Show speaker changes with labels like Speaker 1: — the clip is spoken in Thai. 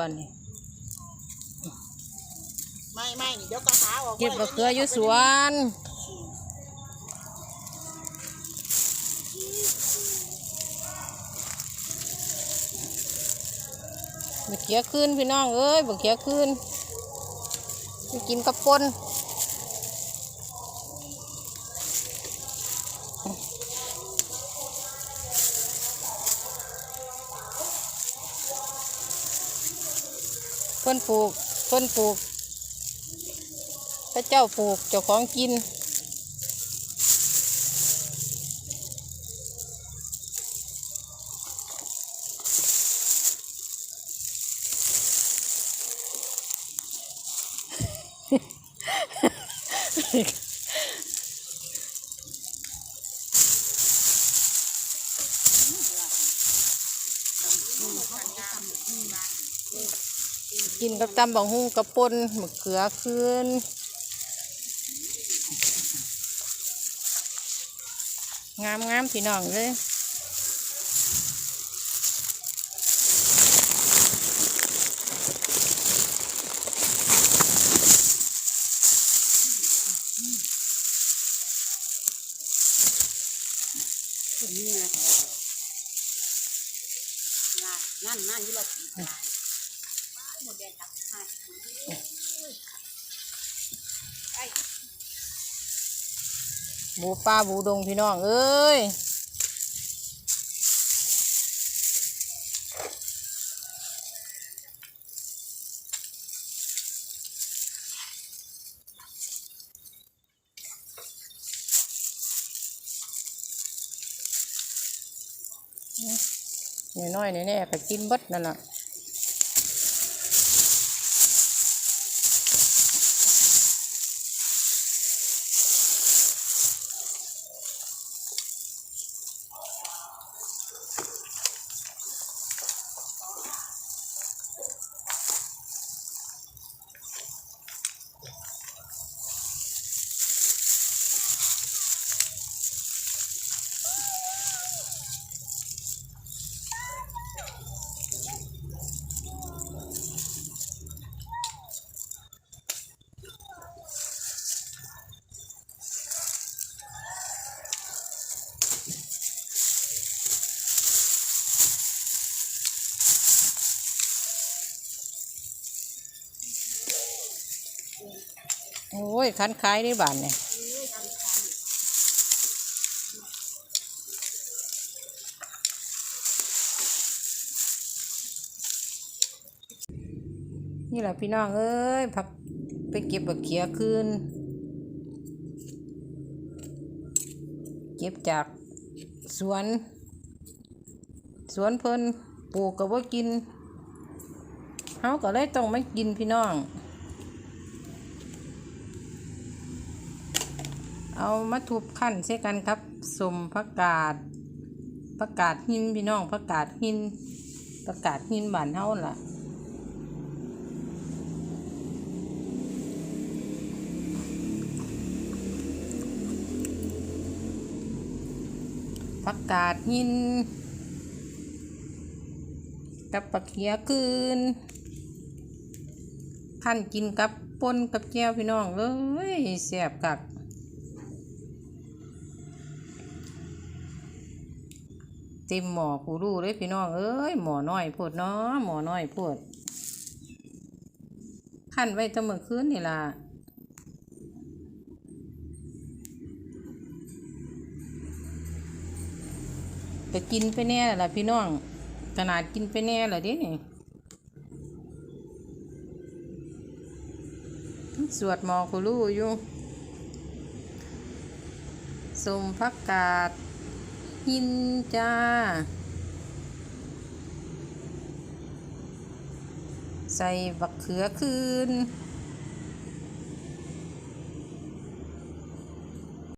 Speaker 1: วันนี้
Speaker 2: ไม่ไม่นี่เดี๋ยวกระขาออก
Speaker 1: เก็บมะเขืออยู่สวนบักเขียขึ้นพี่น้องเอ้ยบักเขียขึ้นไปกินกับปน เพิ่นปลูกเพิ่นปลูก พระเจ้าปลูกเจ้าของกิน กินกับตำบักหุ่งกับปนมะเขือคืนงามงามพี่น้องเลย
Speaker 2: นั่นนั่นยี่หลบ หมดแดงครับให้
Speaker 1: บูป้าบูดงพี่น้อง เอ้ยน้อยๆแน่ๆก็กินเบดนั่นน่ะ โอ้ยคันคล้ายนี่บานเนี่ยนี่แหละพี่น้องเอ้ยพักไปเก็บบักเขียคืนเก็บจากสวน สวนเพิ่นปลูกก็บ่กินเฮาก็เลยต้องมากินพี่น้อง เอามาทุบขั้นใส่กันครับสมผักกาดผักกาดหินพี่น้องผักกาดหินผักกาดหินบานเฮาล่ะผักกาดหิน กับปลาเขียคืนขั้นกินกับปนกับแก้วพี่น้องเลยแซ่บกัก ต็มหมอกูรู้เลยพี่น้องเอ้ยหมอน้อยพูดเนาะหมอน้อยพูดขั้นไว้ตั้งเมื่อคืนนี่ล่ะไปกินไปแน่ล่ะพี่น้องขนาดกินไปแน่ล่ะเดิสวดหมอกูรู้อยู่สมพักกาด หินจ้า ใส่บักเขือคืน